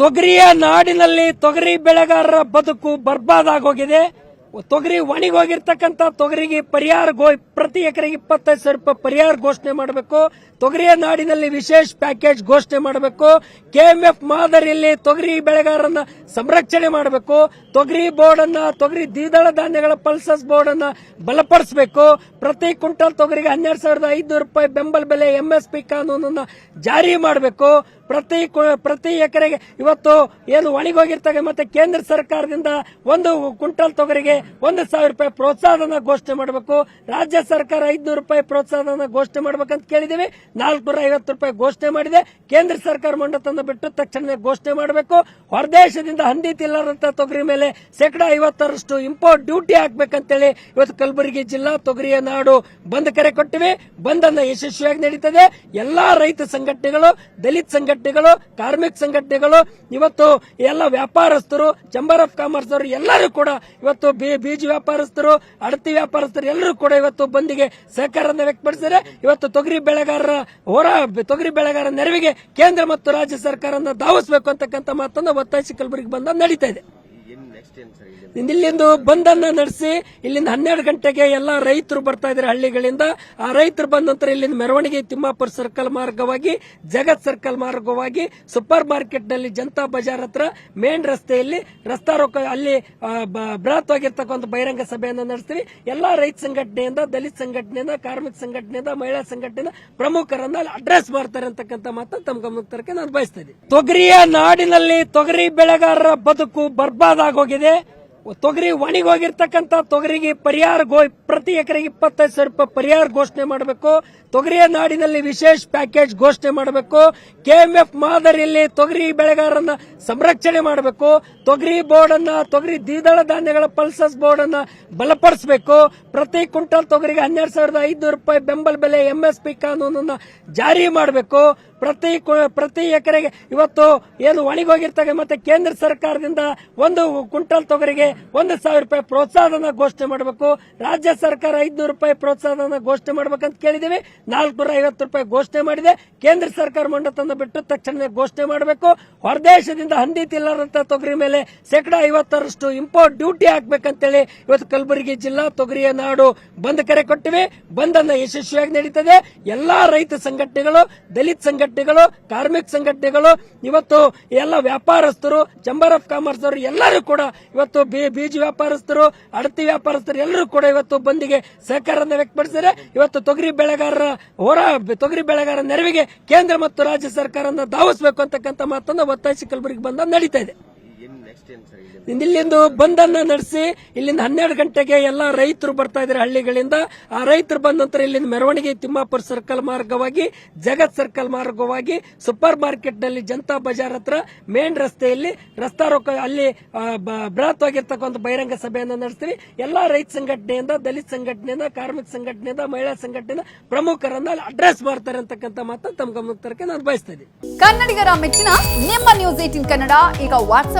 ತೊಗರಿಯ ನಾಡಿನಲ್ಲಿ ತೊಗರಿ ಬೆಳೆಗಾರರ ಬದುಕು ಬರ್ಬಾದಾಗೋಗಿದೆ ತೊಗರಿ ಒಣಗೋಗಿರ್ತಕ್ಕಂಥ ತೊಗರಿಗೆ ಪರಿಹಾರ ಗೋ, ಪ್ರತಿ ಎಕರೆಗೆ ಇಪ್ಪತ್ತೈದು ಸಾವಿರ ರೂಪಾಯಿ ಪರಿಹಾರ ಘೋಷಣೆ ಮಾಡಬೇಕು. ತೊಗರಿಯ ನಾಡಿನಲ್ಲಿ ವಿಶೇಷ ಪ್ಯಾಕೇಜ್ ಘೋಷಣೆ ಮಾಡಬೇಕು. ಕೆಎಂಎಫ್ ಮಾದರಿಯಲ್ಲಿ ತೊಗರಿ ಬೆಳೆಗಾರರನ್ನ ಸಂರಕ್ಷಣೆ ಮಾಡಬೇಕು. ತೊಗರಿ ಬೋರ್ಡ್ ಅನ್ನ ತೊಗರಿ ದ್ವಿದಳ ಧಾನ್ಯಗಳ ಪಲ್ಸಸ್ ಬೋರ್ಡ್ ಅನ್ನ ಬಲಪಡಿಸಬೇಕು. ಪ್ರತಿ ಕ್ವಿಂಟಲ್ ತೊಗರಿಗೆ ಹನ್ನೆರಡು ಸಾವಿರದ ಐದುನೂರು ರೂಪಾಯಿ ಬೆಂಬಲ ಬೆಲೆ ಎಂಎಸ್ಪಿ ಕಾನೂನನ್ನ ಜಾರಿ ಮಾಡಬೇಕು. ಪ್ರತಿ ಪ್ರತಿ ಎಕರೆಗೆ ಇವತ್ತು ಏನು ಒಣಗೋಗಿರ್ತವೆ ಮತ್ತೆ ಕೇಂದ್ರ ಸರ್ಕಾರದಿಂದ ಒಂದು ಕುಂಟಲ್ ತೊಗರಿಗೆ ಒಂದು ಸಾವಿರ ರೂಪಾಯಿ ಪ್ರೋತ್ಸಾಹನ ಘೋಷಣೆ ಮಾಡಬೇಕು. ರಾಜ್ಯ ಸರ್ಕಾರ ಐದ್ನೂರು ರೂಪಾಯಿ ಪ್ರೋತ್ಸಾಹನ ಘೋಷಣೆ ಮಾಡ್ಬೇಕಂತ ಕೇಳಿದೀವಿ ನಾಲ್ಕುನೂರ ಐವತ್ತು ರೂಪಾಯಿ ಘೋಷಣೆ ಮಾಡಿದೆ. ಕೇಂದ್ರ ಸರ್ಕಾರ ಮಂಡತನ ಬಿಟ್ಟು ತಕ್ಷಣವೇ ಘೋಷಣೆ ಮಾಡಬೇಕು. ಹೊರದೇಶದಿಂದ ಹಂದಿ ತಿಲ್ಲರಂತ ತೊಗರಿ ಮೇಲೆ ಶೇಕಡಾ ಐವತ್ತರಷ್ಟು ಇಂಪೋರ್ಟ್ ಡ್ಯೂಟಿ ಹಾಕ್ಬೇಕಂತೇಳಿ ಇವತ್ತು ಕಲಬುರಗಿ ಜಿಲ್ಲಾ ತೊಗರಿಯ ನಾಡು ಬಂದ್ ಕರೆ ಕೊಟ್ಟಿವೆ. ಬಂದ್ ಅನ್ನ ಯಶಸ್ವಿಯಾಗಿ ನಡೀತದೆ. ಎಲ್ಲಾ ರೈತ ಸಂಘಟನೆಗಳು, ದಲಿತ ಸಂಘಟನೆಗಳು, ಕಾರ್ಮಿಕ ಸಂಘಟನೆಗಳು, ಇವತ್ತು ಎಲ್ಲ ವ್ಯಾಪಾರಸ್ಥರು ಚಂಬರ್ ಆಫ್ ಕಾಮರ್ಸ್ ಅವರು ಎಲ್ಲರೂ ಕೂಡ ಇವತ್ತು ಬೀಜ ವ್ಯಾಪಾರಸ್ಥರು, ಅಡತಿ ವ್ಯಾಪಾರಸ್ಥರು ಎಲ್ಲರೂ ಕೂಡ ಇವತ್ತು ಬಂದಿಗೆ ಸಹಕಾರವನ್ನು ವ್ಯಕ್ತಪಡಿಸಿದರೆ ಇವತ್ತು ತೊಗರಿ ಬೆಳೆಗಾರರ ಹೊರ, ತೊಗರಿ ಬೆಳೆಗಾರರ ನೆರವಿಗೆ ಕೇಂದ್ರ ಮತ್ತು ರಾಜ್ಯ ಸರ್ಕಾರನ ಧಾವಿಸಬೇಕು ಅಂತಕ್ಕಂಥ ಮಾತನ್ನು ಒತ್ತಾಯಿಸಿ ಕಲಬುರಗಿ ಬಂದ ನಡೀತಾ ಇದೆ. ಇಲ್ಲಿಂದು? ಬಂದನ್ನ ನಡೆಸಿ, ಇಲ್ಲಿಂದ ಹನ್ನೆರಡು ಗಂಟೆಗೆ ಎಲ್ಲಾ ರೈತರು ಬರ್ತಾ ಇದ್ದಾರೆ ಹಳ್ಳಿಗಳಿಂದ. ಆ ರೈತರು ಬಂದ ನಂತರ ಇಲ್ಲಿಂದ ಮೆರವಣಿಗೆ ತಿಮ್ಮಾಪುರ ಸರ್ಕಲ್ ಮಾರ್ಗವಾಗಿ, ಜಗತ್ ಸರ್ಕಲ್ ಮಾರ್ಗವಾಗಿ, ಸೂಪರ್ ಮಾರ್ಕೆಟ್ನಲ್ಲಿ ಜನತಾ ಬಜಾರ್ ಹತ್ರ ಮೇನ್ ರಸ್ತೆಯಲ್ಲಿ ರಸ್ತಾ ರೋಕ ಅಲ್ಲಿ ಬೃಹತ್ ಆಗಿರ್ತಕ್ಕಂಥ ಬಹಿರಂಗ ಸಭೆಯನ್ನು ನಡೆಸ್ತೀವಿ. ಎಲ್ಲಾ ರೈತ ಸಂಘಟನೆಯಿಂದ, ದಲಿತ ಸಂಘಟನೆಯಿಂದ, ಕಾರ್ಮಿಕ ಸಂಘಟನೆಯಿಂದ, ಮಹಿಳಾ ಸಂಘಟನೆಯಿಂದ ಪ್ರಮುಖರನ್ನ ಅಡ್ರೆಸ್ ಮಾಡ್ತಾರೆ ಅಂತಕ್ಕಂಥ ಮಾತನ್ನು ತಮ್ಮ ಗಮನಕ್ಕೆ ನಾನು ಬಯಸ್ತಾ ಇದ್ದೀನಿ. ತೊಗರಿಯ ನಾಡಿನಲ್ಲಿ ತೊಗರಿ ಬೆಳೆಗಾರರ ಬದುಕು ಬರ್ಬಾದಾಗೋಗಿದೆ ತೊಗರಿ ಒಣಗೋಗಿರ್ತಕ್ಕಂಥ ತೊಗರಿಗೆ ಪರಿಹಾರ ಗೋ, ಪ್ರತಿ ಎಕರೆಗೆ ಇಪ್ಪತ್ತೈದು ಸಾವಿರ ರೂಪಾಯಿ ಪರಿಹಾರ ಘೋಷಣೆ ಮಾಡಬೇಕು. ತೊಗರಿಯ ನಾಡಿನಲ್ಲಿ ವಿಶೇಷ ಪ್ಯಾಕೇಜ್ ಘೋಷಣೆ ಮಾಡಬೇಕು. ಕೆಎಂಎಫ್ ಮಾದರಿಯಲ್ಲಿ ತೊಗರಿ ಬೆಳೆಗಾರರನ್ನ ಸಂರಕ್ಷಣೆ ಮಾಡಬೇಕು. ತೊಗರಿ ಬೋರ್ಡ್ ತೊಗರಿ ದ್ವಿದಳ ಧಾನ್ಯಗಳ ಪಲ್ಸಸ್ ಬೋರ್ಡ್ ಅನ್ನ ಬಲಪಡಿಸಬೇಕು. ಪ್ರತಿ ಕ್ವಿಂಟಲ್ ತೊಗರಿಗೆ ಹನ್ನೆರಡು ಸಾವಿರದ ಐದುನೂರು ರೂಪಾಯಿ ಬೆಂಬಲ ಬೆಲೆ ಎಂಎಸ್ಪಿ ಕಾನೂನನ್ನ ಜಾರಿ ಮಾಡಬೇಕು. ಪ್ರತಿ ಪ್ರತಿ ಎಕರೆಗೆ ಇವತ್ತು ಏನು ಒಣಗೋಗಿರ್ತಾರೆ ಮತ್ತೆ ಕೇಂದ್ರ ಸರ್ಕಾರದಿಂದ ಒಂದು ಕ್ವಿಂಟಲ್ ತೊಗರಿಗೆ ಒಂದು ಸಾವಿರ ರೂಪಾಯಿ ಪ್ರೋತ್ಸಾಹನ ಘೋಷಣೆ ಮಾಡಬೇಕು. ರಾಜ್ಯ ಸರ್ಕಾರ ಐದ್ನೂರು ರೂಪಾಯಿ ಪ್ರೋತ್ಸಾಹನ ಘೋಷಣೆ ಮಾಡ್ಬೇಕಂತ ಕೇಳಿದೀವಿ ನಾಲ್ಕುನೂರ ಐವತ್ತು ರೂಪಾಯಿ ಘೋಷಣೆ ಮಾಡಿದೆ. ಕೇಂದ್ರ ಸರ್ಕಾರ ಮಂಡತನ ಬಿಟ್ಟು ತಕ್ಷಣ ಘೋಷಣೆ ಮಾಡಬೇಕು. ಹೊರದೇಶದಿಂದ ಹಂದಿ ತಿಲ್ಲರಂತ ತೊಗರಿ ಮೇಲೆ ಶೇಕಡಾ ಐವತ್ತರಷ್ಟು ಇಂಪೋರ್ಟ್ ಡ್ಯೂಟಿ ಹಾಕ್ಬೇಕಂತೇಳಿ ಇವತ್ತು ಕಲಬುರಗಿ ಜಿಲ್ಲಾ ತೊಗರಿಯ ನಾಡು ಬಂದ್ ಕರೆ ಕೊಟ್ಟಿವೆ. ಬಂದ್ ಅನ್ನ ಯಶಸ್ವಿಯಾಗಿ ನಡೀತದೆ. ಎಲ್ಲಾ ರೈತ ಸಂಘಟನೆಗಳು, ದಲಿತ ಸಂಘಟನೆಗಳು, ಕಾರ್ಮಿಕ ಸಂಘಟನೆಗಳು, ಇವತ್ತು ಎಲ್ಲ ವ್ಯಾಪಾರಸ್ಥರು ಚಂಬರ್ ಆಫ್ ಕಾಮರ್ಸ್ ಅವರು ಎಲ್ಲರೂ ಕೂಡ ಇವತ್ತು ಬೀಜ ವ್ಯಾಪಾರಸ್ಥರು, ಅಡತಿ ವ್ಯಾಪಾರಸ್ಥರು ಎಲ್ಲರೂ ಕೂಡ ಇವತ್ತು ಬಂದಿಗೆ ಸಹಕಾರವನ್ನು ವ್ಯಕ್ತಪಡಿಸಿದರೆ ಇವತ್ತು ತೊಗರಿ ಬೆಳೆಗಾರರ ಹೊರ, ತೊಗರಿ ಬೆಳೆಗಾರರ ನೆರವಿಗೆ ಕೇಂದ್ರ ಮತ್ತು ರಾಜ್ಯ ಸರ್ಕಾರವನ್ನು ಧಾವಿಸಬೇಕು ಅಂತಕ್ಕಂಥ ಮಾತನ್ನು ಒತ್ತಾಯಿಸಿ ಕಲಬುರಗಿ ಬಂದ ನಡೀತಾ ಇದೆ. ಇಲ್ಲಿಂದು? ಬಂದನ್ನ ನಡೆಸಿ ಇಲ್ಲಿಂದ ಹನ್ನೆರಡು ಗಂಟೆಗೆ ಎಲ್ಲಾ ರೈತರು ಬರ್ತಾ ಇದ್ದಾರೆ ಹಳ್ಳಿಗಳಿಂದ. ಆ ರೈತರು ಬಂದ ನಂತರ ಇಲ್ಲಿಂದ ಮೆರವಣಿಗೆ ತಿಮ್ಮಾಪುರ ಸರ್ಕಲ್ ಮಾರ್ಗವಾಗಿ ಜಗತ್ ಸರ್ಕಲ್ ಮಾರ್ಗವಾಗಿ ಸೂಪರ್ ಮಾರ್ಕೆಟ್ನಲ್ಲಿ ಜನತಾ ಬಜಾರ್ ಹತ್ರ ಮೇನ್ ರಸ್ತೆಯಲ್ಲಿ ರಸ್ತಾ ರೋಕ ಅಲ್ಲಿ ಬೃಹತ್ ಆಗಿರ್ತಕ್ಕಂಥ ಬೃಹತ್ವಾಗಿರ್ತಕ್ಕಂಥ ಬಹಿರಂಗ ಸಭೆಯನ್ನು ನಡೆಸ್ತೀವಿ. ಎಲ್ಲಾ ರೈತ ಸಂಘಟನೆಯಿಂದ ದಲಿತ ಸಂಘಟನೆಯಿಂದ ಕಾರ್ಮಿಕ ಸಂಘಟನೆಯಿಂದ ಮಹಿಳಾ ಸಂಘಟನೆಯಿಂದ ಪ್ರಮುಖರನ್ನ ಅಡ್ರೆಸ್ ಮಾಡ್ತಾರೆ ಅಂತಕ್ಕಂಥ ಮಾತನ್ನು ತಮ್ಮ ಗಮನಕ್ಕೆ ತರಕ್ಕೆ ನಾನು ಬಯಸ್ತಾ ಇದ್ದೀನಿ. ಕನ್ನಡಿಗರ ಮೆಚ್ಚಿನ ನಿಮ್ಮ ನ್ಯೂಸ್ ಏಟಿನ್ ಕನ್ನಡ ಈಗ